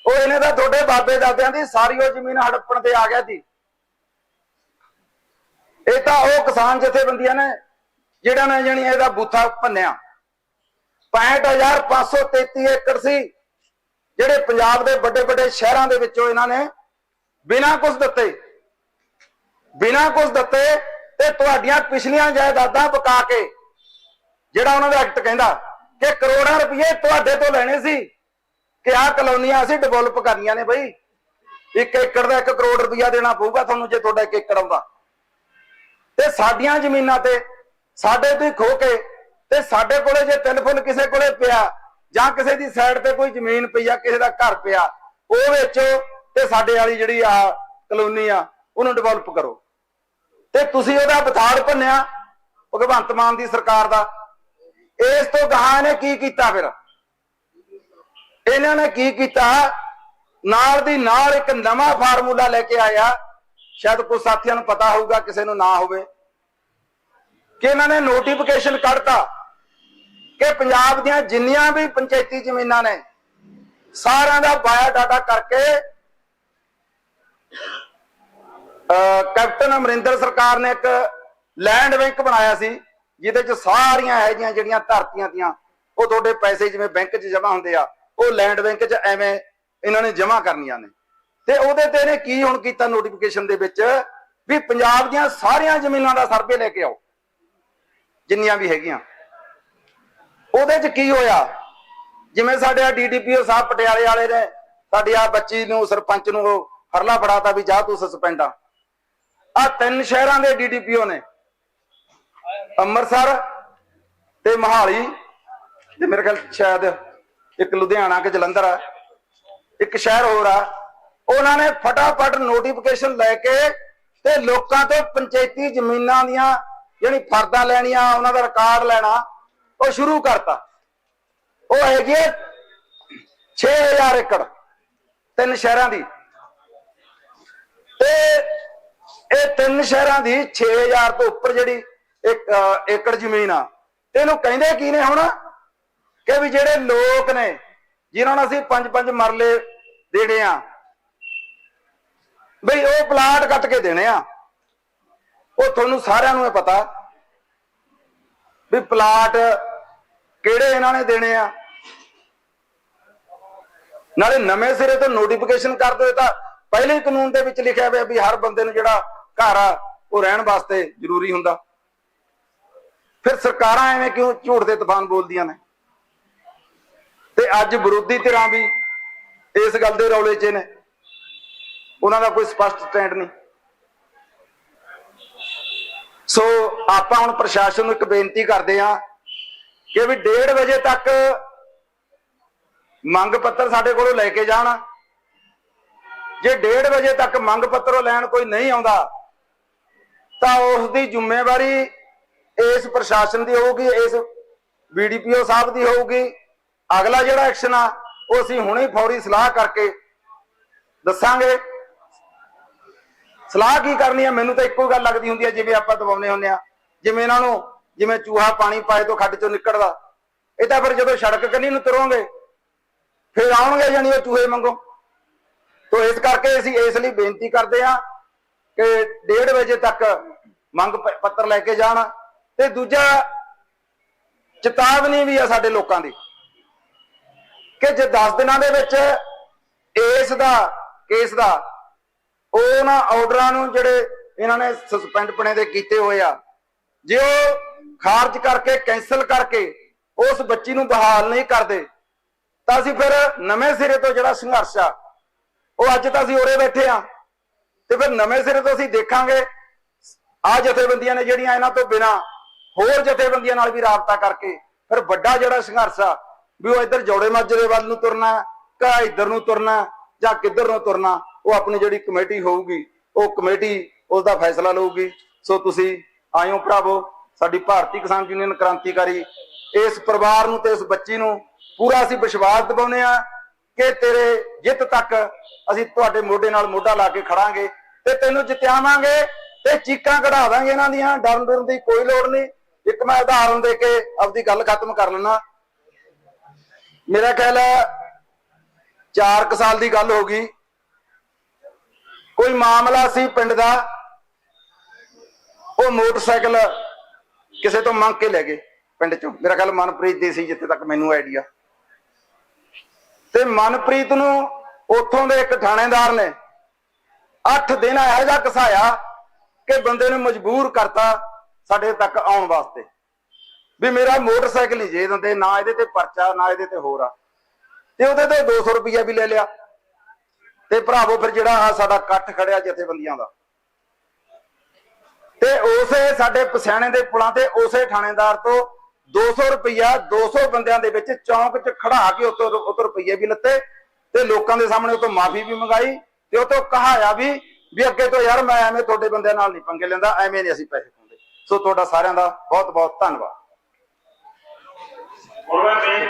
ਉਹ ਇਹਨੇ ਤਾਂ ਤੁਹਾਡੇ ਬਾਬੇ ਦਾਦਿਆਂ ਦੀ ਸਾਰੀ ਉਹ ਜ਼ਮੀਨ ਹੜੱਪਣ ਤੇ ਆ ਗਿਆ ਸੀ ਇਹ ਤਾਂ ਉਹ ਕਿਸਾਨ ਜਥੇਬੰਦੀਆਂ ਨੇ, ਜਿਹੜਾ ਨੇ ਜਣੀ ਇਹਦਾ ਬੂਥਾ ਭੰਨਿਆ। 65533 ਏਕੜ ਸੀ, ਜਿਹੜੇ ਪੰਜਾਬ ਦੇ ਵੱਡੇ ਵੱਡੇ ਸ਼ਹਿਰਾਂ ਦੇ ਵਿੱਚੋਂ ਇਹਨਾਂ ਨੇ ਬਿਨਾਂ ਕੁਝ ਦਿੱਤੇ, ਬਿਨਾਂ ਕੁਝ ਦਿੱਤੇ ਤੇ ਤੁਹਾਡੀਆਂ ਪਿਛਲੀਆਂ ਜਾਇਦਾਦਾਂ ਬਕਾ ਕੇ, ਜਿਹੜਾ ਉਹਨਾਂ ਦਾ ਐਕਟ ਕਹਿੰਦਾ ਕਿ ਕਰੋੜਾਂ ਰੁਪਏ ਤੁਹਾਡੇ ਤੋਂ ਲੈਣੇ ਸੀ, ਕਿ ਆਹ ਕਲੋਨੀਆਂ ਅਸੀਂ ਡਿਵੈਲਪ ਕਰਨੀਆਂ ਨੇ ਬਈ। ਇੱਕ ਏਕੜ ਦਾ 1 ਕਰੋੜ ਰੁਪਇਆ ਦੇਣਾ ਪਊਗਾ ਤੁਹਾਨੂੰ ਜੇ ਤੁਹਾਡਾ ਇੱਕ ਏਕੜ ਆਉਂਦਾ। ਤੇ ਸਾਡੀਆਂ ਜ਼ਮੀਨਾਂ ਤੇ, ਸਾਡੇ ਤੋਂ ਖੋ ਕੇ ਤੇ ਸਾਡੇ ਕੋਲੇ ਜੇ ਟੈਲੀਫੋਨ ਕਿਸੇ ਕੋਲੇ ਪਿਆ ਜਾਂ ਕਿਸੇ ਦੀ ਸਾਈਡ ਤੇ ਕੋਈ ਜ਼ਮੀਨ ਪਈ ਆ, ਕਿਸੇ ਦਾ ਘਰ ਪਿਆ, ਉਹ ਵੇਚੋ ਤੇ ਸਾਡੇ ਵਾਲੀ ਜਿਹੜੀ ਆ ਕਲੋਨੀ ਆ, ਉਹਨੂੰ ਡਿਵੈਲਪ ਕਰੋ। ਤੇ ਤੁਸੀਂ ਉਹਦਾ ਬਥਾੜ ਭੰਨਿਆ, ਭਗਵੰਤ ਮਾਨ ਦੀ ਸਰਕਾਰ ਦਾ। ਇਸ ਤੋਂ ਗਾਹਾਂ ਨੇ ਕੀ ਕੀਤਾ ਫਿਰ? ਇਹਨਾਂ ਨੇ ਕੀ ਕੀਤਾ? ਨਾਲ ਦੀ ਨਾਲ ਇੱਕ ਨਵਾਂ ਫਾਰਮੂਲਾ ਲੈ ਕੇ ਆਇਆ। ਸ਼ਾਇਦ ਕੁਝ ਸਾਥੀਆਂ ਨੂੰ ਪਤਾ ਹੋਊਗਾ, ਕਿਸੇ ਨੂੰ ਨਾ ਹੋਵੇ। ਕਿ ਇਹਨਾਂ ਨੇ ਨੋਟੀਫਿਕੇਸ਼ਨ ਕੱਢਤਾ ਕਿ ਪੰਜਾਬ ਦੀਆਂ ਜਿੰਨੀਆਂ ਵੀ ਪੰਚਾਇਤੀ ਜ਼ਮੀਨਾਂ ਨੇ, ਸਾਰਿਆਂ ਦਾ ਬਾਇਓ ਡਾਟਾ ਕਰਕੇ ਕੈਪਟਨ ਅਮਰਿੰਦਰ ਸਰਕਾਰ ਨੇ ਇੱਕ ਲੈਂਡ ਬੈਂਕ ਬਣਾਇਆ ਸੀ, ਜਿਹਦੇ ਚ ਸਾਰੀਆਂ ਇਹ ਜਿਹੀਆਂ ਜਿਹੜੀਆਂ ਧਰਤੀਆਂ ਦੀਆਂ ਉਹ ਤੁਹਾਡੇ ਪੈਸੇ ਜਿਵੇਂ ਬੈਂਕ 'ਚ ਜਮ੍ਹਾਂ ਹੁੰਦੇ ਆ, ਉਹ ਲੈਂਡ ਬੈਂਕ 'ਚ ਐਵੇਂ ਇਹਨਾਂ ਨੇ ਜਮ੍ਹਾਂ ਕਰਨੀਆਂ ਨੇ। ਤੇ ਉਹਦੇ ਤੇ ਇਹਨੇ ਕੀ ਹੁਣ ਕੀਤਾ ਨੋਟੀਫਿਕੇਸ਼ਨ ਦੇ ਵਿੱਚ? ਵੀ ਪੰਜਾਬ ਦੀਆਂ ਸਾਰੀਆਂ ਜ਼ਮੀਨਾਂ ਦਾ ਸਰਵੇ ਲੈ ਕੇ ਆਓ, ਜਿੰਨੀਆਂ ਵੀ ਹੈਗੀਆਂ। ਉਹਦੇ 'ਚ ਕੀ ਹੋਇਆ? ਜਿਵੇਂ ਸਾਡੇ ਆ ਡੀਡੀਪੀਓ ਸਾਹਿਬ ਪਟਿਆਲੇ ਵਾਲੇ ਨੇ, ਸਾਡੀ ਆ ਬੱਚੀ ਨੂੰ, ਸਰਪੰਚ ਨੂੰ ਉਹ ਹਰਲਾ ਫੜਾਤਾ ਵੀ ਜਾ ਤੂੰ ਸਸਪੈਂਡ ਆ। ਆ ਤਿੰਨ ਸ਼ਹਿਰਾਂ ਦੇ ਡੀਡੀਪੀਓ ਨੇ। ਅੰਮ੍ਰਿਤਸਰ ਤੇ ਮਹਾਲੀ ਤੇ ਮੇਰੇ ਖਿਆਲ ਸ਼ਾਇਦ ਇੱਕ ਲੁਧਿਆਣਾ ਕਿ ਜਲੰਧਰ ਆ। ਇੱਕ ਸ਼ਹਿਰ ਹੋਰ ਆ। ਉਹਨਾਂ ਨੇ ਫਟਾਫਟ ਨੋਟੀਫਿਕੇਸ਼ਨ ਲੈ ਕੇ ਤੇ ਲੋਕਾਂ ਤੋਂ ਪੰਚਾਇਤੀ ਜ਼ਮੀਨਾਂ ਦੀਆਂ ਜਿਹੜੀ ਫਰਦਾਂ ਲੈਣੀਆਂ, ਉਹਨਾਂ ਦਾ ਰਿਕਾਰਡ ਲੈਣਾ, ਉਹ ਸ਼ੁਰੂ ਕਰਤਾ। ਉਹ ਹੈਗੀ ਹੈ 6000 ਏਕੜ, ਤਿੰਨ ਸ਼ਹਿਰਾਂ ਦੀ। ਤੇ ਇਹ ਤਿੰਨ ਸ਼ਹਿਰਾਂ ਦੀ 6000 ਤੋਂ ਉੱਪਰ ਜਿਹੜੀ ਇੱਕ ਏਕੜ ਜ਼ਮੀਨ ਆ ਤੇ ਇਹਨੂੰ ਕਹਿੰਦੇ ਕੀ ਨੇ ਹੁਣ? ਕਿ ਵੀ ਜਿਹੜੇ ਲੋਕ ਨੇ, ਜਿਨ੍ਹਾਂ ਨੂੰ ਅਸੀਂ ਪੰਜ ਪੰਜ ਮਰਲੇ ਦੇਣੇ ਆ ਬਈ ਉਹ ਪਲਾਟ ਕੱਟ ਕੇ ਦੇਣੇ ਆ। ਉਹ ਤੁਹਾਨੂੰ ਸਾਰਿਆਂ ਨੂੰ ਇਹ ਪਤਾ ਵੀ ਪਲਾਟ ਕਿਹੜੇ ਇਹਨਾਂ ਨੇ ਦੇਣੇ ਆ। ਨਾਲੇ ਨਵੇਂ ਸਿਰੇ ਤੋਂ ਨੋਟੀਫਿਕੇਸ਼ਨ ਕਰ ਦਿਓ ਤਾਂ ਪਹਿਲੇ ਕਾਨੂੰਨ ਦੇ ਵਿੱਚ ਲਿਖਿਆ ਹੋਇਆ ਵੀ ਹਰ ਬੰਦੇ ਨੂੰ ਜਿਹੜਾ ਘਰ ਆ, ਉਹ ਰਹਿਣ ਵਾਸਤੇ ਜ਼ਰੂਰੀ ਹੁੰਦਾ। ਫਿਰ ਸਰਕਾਰਾਂ ਐਵੇਂ ਕਿਉਂ ਝੂਠ ਦੇ ਤੂਫਾਨ ਬੋਲਦੀਆਂ ਨੇ? ਤੇ ਅੱਜ ਵਿਰੋਧੀ ਧਿਰਾਂ ਵੀ ਇਸ ਗੱਲ ਦੇ ਰੌਲੇ 'ਚ ਨੇ। ਉਹਨਾਂ ਦਾ ਕੋਈ ਸਪਸ਼ਟ ਸਟੈਂਡ ਨਹੀਂ। ਸੋ ਆਪਾਂ ਹੁਣ ਪ੍ਰਸ਼ਾਸਨ ਨੂੰ ਇੱਕ ਬੇਨਤੀ ਕਰਦੇ ਆ ਕਿ ਵੀ 1:30 ਵਜੇ ਤੱਕ ਮੰਗ ਪੱਤਰ ਸਾਡੇ ਕੋਲੋਂ ਲੈ ਕੇ ਜਾਣ। ਜੇ 1:30 ਵਜੇ ਤੱਕ ਮੰਗ ਪੱਤਰ ਲੈਣ ਕੋਈ ਨਹੀਂ ਆਉਂਦਾ, ਤਾਂ ਉਸ ਦੀ ਜ਼ਿੰਮੇਵਾਰੀ ਇਸ ਪ੍ਰਸ਼ਾਸਨ ਦੀ ਹੋਊਗੀ, ਇਸ ਬੀਡੀਪੀਓ ਸਾਹਿਬ ਦੀ ਹੋਊਗੀ। ਅਗਲਾ ਜਿਹੜਾ ਐਕਸ਼ਨ ਆ, ਉਹ ਅਸੀਂ ਹੁਣੇ ਫੌਰੀ ਸਲਾਹ ਕਰਕੇ ਦੱਸਾਂਗੇ। ਸਲਾਹ ਕੀ ਕਰਨੀ ਹੈ ਮੈਨੂੰ ਤਾਂ ਇੱਕੋ ਗੱਲ ਲੱਗਦੀ ਹੁੰਦੀ ਹੈ ਜਿਵੇਂ ਆਪਾਂ ਦਬਾਉਨੇ ਹੁੰਦੇ ਆ। ਜਿਵੇਂ ਇਹਨਾਂ ਨੂੰ, ਜਿਵੇਂ ਚੂਹਾ ਪਾਣੀ ਪਾਏ ਤੋਂ ਖੱਡ ਚੋਂ ਨਿਕਲਦਾ। ਇਹ ਤਾਂ ਫਿਰ ਜਦੋਂ ਸੜਕ ਕੰਨੀ ਨੂੰ ਤੁਰੋਂਗੇ, ਫਿਰ ਆਉਣਗੇ ਜਾਨੀ ਉਹ ਚੂਹੇ ਮੰਗੋ ਤੋ ਇਸ ਕਰਕੇ ਅਸੀਂ ਇਸ ਲਈ ਬੇਨਤੀ ਕਰਦੇ ਆ ਕਿ 1:30 ਵਜੇ ਤੱਕ ਮੰਗ ਪੱਤਰ ਲੈ ਕੇ ਜਾਣ। ਤੇ ਦੂਜਾ ਚੇਤਾਵਨੀ ਵੀ ਆ ਸਾਡੇ ਲੋਕਾਂ ਦੀ। ਕਿ ਜੇ 10 ਦਿਨਾਂ ਦੇ ਵਿੱਚ ਇਸ ਦਾ, ਕੇਸ ਦਾ ਉਹਨਾਂ ਆਰਡਰਾਂ ਨੂੰ ਜਿਹੜੇ ਇਹਨਾਂ ਨੇ ਸਸਪੈਂਡ ਪਣੇ ਦੇ ਕੀਤੇ ਹੋਏ ਆ, ਜੇ ਉਹ ਖਾਰਜ ਕਰਕੇ ਕੈਨਸਲ ਕਰਕੇ ਉਸ ਬੱਚੀ ਨੂੰ ਬਹਾਲ ਨਹੀਂ ਕਰਦੇ, ਤਾਂ ਅਸੀਂ ਫਿਰ ਨਵੇਂ ਸਿਰੇ ਤੋਂ ਜਿਹੜਾ ਸੰਘਰਸ਼ ਆ, ਉਹ ਅੱਜ ਤਾਂ ਅਸੀਂ ਉਰੇ ਬੈਠੇ ਆ, ਤੇ ਫਿਰ ਨਵੇਂ ਸਿਰੇ ਤੋਂ ਅਸੀਂ ਦੇਖਾਂਗੇ, ਆ ਜਥੇਬੰਦੀਆਂ ਨੇ ਜਿਹੜੀਆਂ ਇਹਨਾਂ ਤੋਂ ਬਿਨਾ ਹੋਰ ਜਥੇਬੰਦੀਆਂ ਨਾਲ ਵੀ ਰਾਬਤਾ ਕਰਕੇ ਫਿਰ ਵੱਡਾ ਜਿਹੜਾ ਸੰਘਰਸ਼ ਆ, ਵੀ ਉਹ ਇੱਧਰ ਜੋੜੇ ਮਾਜਰੇ ਵੱਲ ਨੂੰ ਤੁਰਨਾ ਕਾ ਇੱਧਰ ਨੂੰ ਤੁਰਨਾ ਜਾਂ ਕਿੱਧਰ ਨੂੰ ਤੁਰਨਾ ਉਹ ਆਪਣੀ ਜਿਹੜੀ ਕਮੇਟੀ ਹੋਊਗੀ, ਉਹ ਕਮੇਟੀ ਉਸ ਦਾ ਫੈਸਲਾ ਲਊਗੀ। ਸੋ ਤੁਸੀਂ ਆਇਓ ਭਰਾਵੋ, ਸਾਡੀ ਭਾਰਤੀ ਕਿਸਾਨ ਯੂਨੀਅਨ ਕ੍ਰਾਂਤੀਕਾਰੀ, ਇਸ ਪਰਿਵਾਰ ਨੂੰ ਤੇ ਇਸ ਬੱਚੀ ਨੂੰ ਪੂਰਾ ਅਸੀਂ ਵਿਸ਼ਵਾਸ ਦਿਵਾਉਂਦੇ ਆ ਕਿ ਤੇਰੇ ਜਿੱਤ ਤੱਕ ਅਸੀਂ ਤੁਹਾਡੇ ਮੋਢੇ ਨਾਲ ਮੋਢਾ ਲਾ ਕੇ ਖੜਾਂਗੇ ਤੇ ਤੈਨੂੰ ਜਿੱਤਿਆਵਾਂਗੇ ਤੇ ਚੀਕਾਂ ਕਢਾ ਦਾਂਗੇ ਇਹਨਾਂ ਦੀਆਂ, ਡਰਨ ਡਰਨ ਦੀ ਕੋਈ ਲੋੜ ਨਹੀਂ। ਇੱਕ ਮੈਂ ਉਦਾਹਰਨ ਦੇ ਕੇ ਆਪਦੀ ਗੱਲ ਖਤਮ ਕਰ ਲੈਣਾ ਮੇਰਾ ਖਿਆਲ ਹੈ 4 ਸਾਲ ਦੀ ਗੱਲ ਹੋ ਗਈ। ਕੋਈ ਮਾਮਲਾ ਸੀ ਪਿੰਡ ਦਾ? ਉਹ ਮੋਟਰਸਾਈਕਲ ਕਿਸੇ ਤੋਂ ਮੰਗ ਕੇ ਲੈ ਗਏ ਪਿੰਡ ਚੋਂ। ਮੇਰਾ ਖਿਆਲ ਮਨਪ੍ਰੀਤ ਦੀ ਸੀ ਜਿੱਥੇ ਤੱਕ ਮੈਨੂੰ ਆਈਡੀਆ। ਤੇ ਮਨਪ੍ਰੀਤ ਨੂੰ ਉੱਥੋਂ ਦੇ ਇੱਕ ਥਾਣੇਦਾਰ ਨੇ 8 ਦਿਨ ਇਹੋ ਜਿਹਾ ਕਸਾਇਆ ਕਿ ਬੰਦੇ ਨੂੰ ਮਜਬੂਰ ਕਰਤਾ ਸਾਡੇ ਤੱਕ ਆਉਣ ਵਾਸਤੇ। ਵੀ ਮੇਰਾ ਮੋਟਰਸਾਈਕਲ ਹੀ ਜੇ ਦਿੰਦੇ ਨਾ ਇਹਦੇ ਤੇ ਪਰਚਾ, ਨਾ ਇਹਦੇ ਤੇ ਹੋਰ ਆ। ਤੇ ਉਹਦੇ ਤੇ 200 ਰੁਪਇਆ ਵੀ ਲੈ ਲਿਆ। ਤੇ ਭਰਾਵੋ ਫਿਰ ਜਿਹੜਾ ਆਹ ਸਾਡਾ ਇਕੱਠ ਖੜਿਆ ਜਥੇਬੰਦੀਆਂ ਦਾ। ਤੇ ਉਸੇ ਸਾਡੇ ਪਸਿਆਣੇ ਦੇ ਪੁਲਾਂ ਤੇ, ਉਸੇ ਥਾਣੇਦਾਰ ਤੋਂ 200 ਰੁਪਇਆ 200 ਬੰਦਿਆਂ ਦੇ ਵਿੱਚ ਚੌਂਕ 'ਚ ਖੜਾ ਕੇ ਉਤੋਂ ਉਤੋਂ ਰੁਪਈਏ ਵੀ ਲੱਤੇ ਤੇ ਲੋਕਾਂ ਦੇ ਸਾਹਮਣੇ ਉਤੋਂ ਮਾਫੀ ਵੀ ਮੰਗਾਈ ਤੇ ਉਤੋਂ ਕਹਾਇਆ ਵੀ ਵੀ ਅੱਗੇ ਤੋਂ ਯਾਰ ਮੈਂ ਐਵੇਂ ਤੁਹਾਡੇ ਬੰਦਿਆਂ ਨਾਲ ਨਹੀਂ ਪੰਗੇ ਲੈਂਦਾ, ਐਵੇਂ ਨਹੀਂ ਅਸੀਂ ਪੈਸੇ ਪਾਉਂਦੇ। ਸੋ ਤੁਹਾਡਾ ਸਾਰਿਆਂ ਦਾ ਬਹੁਤ ਬਹੁਤ ਧੰਨਵਾਦ